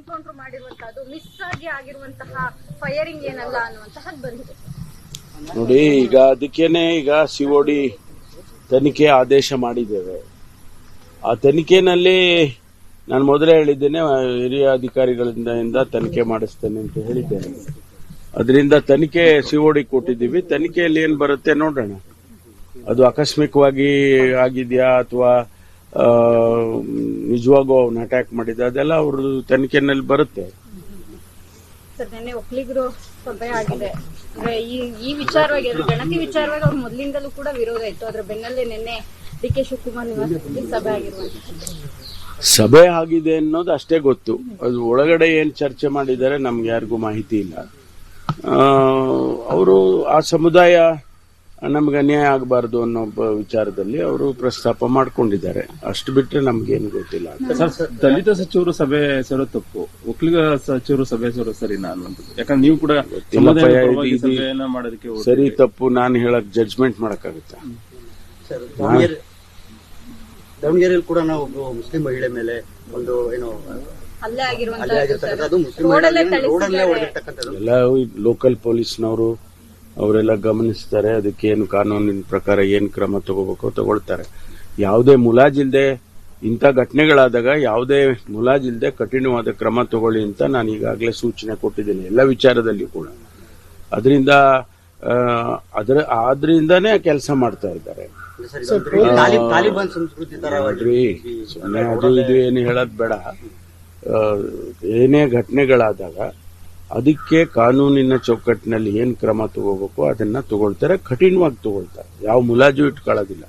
Encounter ಮಾಡಿರುವಂತಹದ್ದು miss ಆಗಿ ಆಗಿರುವಂತಹ firing ಏನಲ್ಲ ಅನ್ನುವಂತಹದ್ದು ಬಂದಿದೆ. ನೋಡಿ, ಈಗ ಅದಕ್ಕೇನೆ ಈಗ ಸಿಒಡಿ ತನಿಖೆ ಆದೇಶ ಮಾಡಿದ್ದೇವೆ. ಆ ತನಿಖೆನಲ್ಲಿ ನಾನು ಮೊದಲೇ ಹೇಳಿದ್ದೇನೆ, ಹಿರಿಯ ಅಧಿಕಾರಿಗಳಿಂದ ತನಿಖೆ ಮಾಡಿಸ್ತೇನೆ ಅಂತ ಹೇಳಿದ್ದೇನೆ. ಅದರಿಂದ ತನಿಖೆ ಸಿಒಡಿ ಕೊಟ್ಟಿದ್ದೀವಿ. ತನಿಖೆಯಲ್ಲಿ ಏನ್ ಬರುತ್ತೆ ನೋಡೋಣ. ಅದು ಆಕಸ್ಮಿಕವಾಗಿ ಆಗಿದೆಯಾ ಅಥವಾ ನಿಜವಾಗೂ ಅವನ್ನ ಅಟ್ಯಾಕ್ ಮಾಡಿದ ಅದೆಲ್ಲ ಅವ್ರ ತನಿಖೆನಲ್ಲಿ ಬರುತ್ತೆ. ನಿನ್ನೆ ಒಕ್ಕಲಿಗರು ಸಭೆ ಆಗಿದೆ. ಅಂದ್ರೆ ಈ ಈ ವಿಚಾರವಾಗಿ ಅಂದ್ರೆ ಗಣತಿ ವಿಚಾರವಾಗಿ ಅವ್ರ ಮೊದಲಿಂದಲೂ ಕೂಡ ವಿರೋಧ ಇತ್ತು. ಅದ್ರ ಬೆನ್ನಲ್ಲೇ ನಿನ್ನೆ ಡಿ ಕೆ ಶಿವಕುಮಾರ್ ನಿವಾಸದಲ್ಲಿ ಸಭೆ ಆಗಿರುವಂತ ಸಭೆ ಆಗಿದೆ ಅನ್ನೋದು ಅಷ್ಟೇ ಗೊತ್ತು. ಅದು ಒಳಗಡೆ ಏನ್ ಚರ್ಚೆ ಮಾಡಿದ್ದಾರೆ ನಮ್ಗೆ ಯಾರಿಗೂ ಮಾಹಿತಿ ಇಲ್ಲ. ಅವರು ಆ ಸಮುದಾಯ ನಮ್ಗೆ ಅನ್ಯಾಯ ಆಗಬಾರದು ಅನ್ನೋ ಒಬ್ಬ ವಿಚಾರದಲ್ಲಿ ಅವರು ಪ್ರಸ್ತಾಪ ಮಾಡ್ಕೊಂಡಿದ್ದಾರೆ. ಅಷ್ಟು ಬಿಟ್ರೆ ನಮ್ಗೇನು ಗೊತ್ತಿಲ್ಲ ಸರ್ ದಲಿತ ಸಚಿವರು ಸಭೆ ಸೇರೋ ತಪ್ಪು ಒಕ್ಕಲಿಗ ಸಚಿವರು ಸಭೆ ಸೇರೋ ಸರಿ ನಾನು ಯಾಕಂದ್ರೆ ನೀವು ಕೂಡ ಸಮುದಾಯದ ಸಭೆಯನ್ನ ಮಾಡೋದಕ್ಕೆ. ಸರಿ ತಪ್ಪು ನಾನು ಹೇಳಕ್ ಜಡ್ಜ್ಮೆಂಟ್ ಮಾಡಕ್ಕಾಗುತ್ತೆ? ದಾವಣಗೆರೆಯಲ್ಲಿ ಕೂಡ ನಾವು ಒಬ್ಬ ಮುಸ್ಲಿಂ ಮಹಿಳೆ ಮೇಲೆ ಒಂದು ಏನು ಅಲ್ಲೇ ಹೊಡೆದಿರ್ತಕ್ಕಂಥದ್ದು. ಎಲ್ಲ ಲೋಕಲ್ ಪೊಲೀಸ್ನವರು ಅವರೆಲ್ಲ ಗಮನಿಸ್ತಾರೆ ಅದಕ್ಕೆ ಏನು ಕಾನೂನಿನ ಪ್ರಕಾರ ಏನ್ ಕ್ರಮ ತಗೋಬೇಕು ತಗೊಳ್ತಾರೆ. ಯಾವುದೇ ಮುಲಾಜಿಲ್ದೆ ಇಂಥ ಘಟನೆಗಳಾದಾಗ ಯಾವುದೇ ಮುಲಾಜಿಲ್ದೆ ಕಠಿಣವಾದ ಕ್ರಮ ತಗೊಳ್ಳಿ ಅಂತ ನಾನು ಈಗಾಗಲೇ ಸೂಚನೆ ಕೊಟ್ಟಿದ್ದೀನಿ ಎಲ್ಲ ವಿಚಾರದಲ್ಲಿ ಕೂಡ. ಅದರಿಂದ ಅದ್ರ ಆದ್ರಿಂದಾನೇ ಕೆಲಸ ಮಾಡ್ತಾ ಇದ್ದಾರೆ. ಅದು ಇದು ಏನು ಹೇಳೋದ್ ಬೇಡ. ಏನೇ ಘಟನೆಗಳಾದಾಗ ಅದಕ್ಕೆ ಕಾನೂನಿನ ಚೌಕಟ್ಟಿನಲ್ಲಿ ಏನು ಕ್ರಮ ತಗೋಬೇಕು ಅದನ್ನ ತಗೊಳ್ತಾರೆ, ಕಠಿಣವಾಗಿ ತಗೊಳ್ತಾರೆ. ಯಾವ ಮುಲಾಜು ಇಟ್ಕೊಳ್ಳೋದಿಲ್ಲ.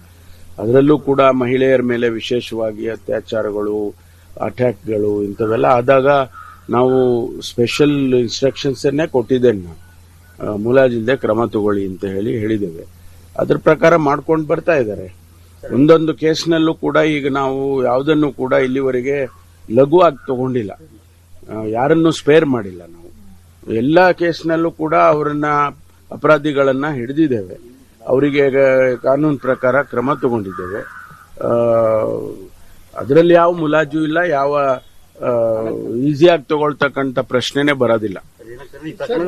ಅದರಲ್ಲೂ ಕೂಡ ಮಹಿಳೆಯರ ಮೇಲೆ ವಿಶೇಷವಾಗಿ ಅತ್ಯಾಚಾರಗಳು ಅಟ್ಯಾಕ್ಗಳು ಇಂಥವೆಲ್ಲ ಆದಾಗ ನಾವು ಸ್ಪೆಷಲ್ ಇನ್ಸ್ಟ್ರಕ್ಷನ್ಸ್ ಅನ್ನೇ ಕೊಟ್ಟಿದ್ದೇನೆ ನಾವು ಮುಲಾಜಿಲ್ಲದೆ ಕ್ರಮ ತಗೊಳ್ಳಿ ಅಂತ ಹೇಳಿ ಹೇಳಿದ್ದೇವೆ. ಅದ್ರ ಪ್ರಕಾರ ಮಾಡ್ಕೊಂಡು ಬರ್ತಾ ಇದ್ದಾರೆ. ಒಂದೊಂದು ಕೇಸ್ನಲ್ಲೂ ಕೂಡ ಈಗ ನಾವು ಯಾವುದನ್ನು ಕೂಡ ಇಲ್ಲಿವರೆಗೆ ಲಘುವಾಗಿ ತಗೊಂಡಿಲ್ಲ. ಯಾರನ್ನು ಸ್ಪೇರ್ ಮಾಡಿಲ್ಲ ನಾವು. ಎಲ್ಲ ಕೇಸ್ನಲ್ಲೂ ಕೂಡ ಅವರನ್ನ ಅಪರಾಧಿಗಳನ್ನ ಹಿಡಿದಿದ್ದೇವೆ. ಅವರಿಗೆ ಕಾನೂನು ಪ್ರಕಾರ ಕ್ರಮ ತಗೊಂಡಿದ್ದೇವೆ. ಅದರಲ್ಲಿ ಯಾವ ಮುಲಾಜು ಇಲ್ಲ ಯಾವ ಈಸಿಯಾಗಿ ತಗೊಳ್ತಕ್ಕಂಥ ಪ್ರಶ್ನೆನೇ ಬರೋದಿಲ್ಲ.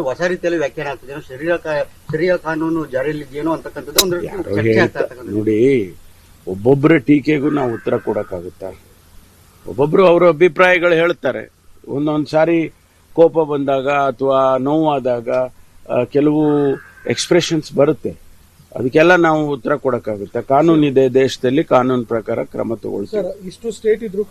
ಹೊಸ ರೀತಿಯಲ್ಲಿ ವ್ಯಾಖ್ಯಾನ ಆಗ್ತದೆ. ಶರೀರ ಶರೀರ ಕಾನೂನು ಅಂತಕ್ಕಂಥದ್ದು ಒಂದು ನೋಡಿ ಒಬ್ಬೊಬ್ಬರ ಟೀಕೆಗೂ ನಾವು ಉತ್ತರ ಕೊಡಕ್ಕಾಗುತ್ತ? ಒಬ್ಬೊಬ್ರು ಅವರ ಅಭಿಪ್ರಾಯಗಳು ಹೇಳ್ತಾರೆ. ಒಂದೊಂದ್ ಸಾರಿ ಕೋಪ ಬಂದಾಗ ಅಥವಾ ನೋವಾದಾಗ ಕೆಲವು ಎಕ್ಸ್ಪ್ರೆಷನ್ಸ್ ಬರುತ್ತೆ. ಅದಕ್ಕೆಲ್ಲ ನಾವು ಉತ್ತರ ಕೊಡಕ್ಕಾಗುತ್ತೆ. ಕಾನೂನಿದೆ ದೇಶದಲ್ಲಿ ಕಾನೂನು ಪ್ರಕಾರ ಕ್ರಮ ತಗೊಳ್ತೀವಿ. ಸರ್ ಇಷ್ಟು ಸ್ಟೇಟ್ ಇದ್ರು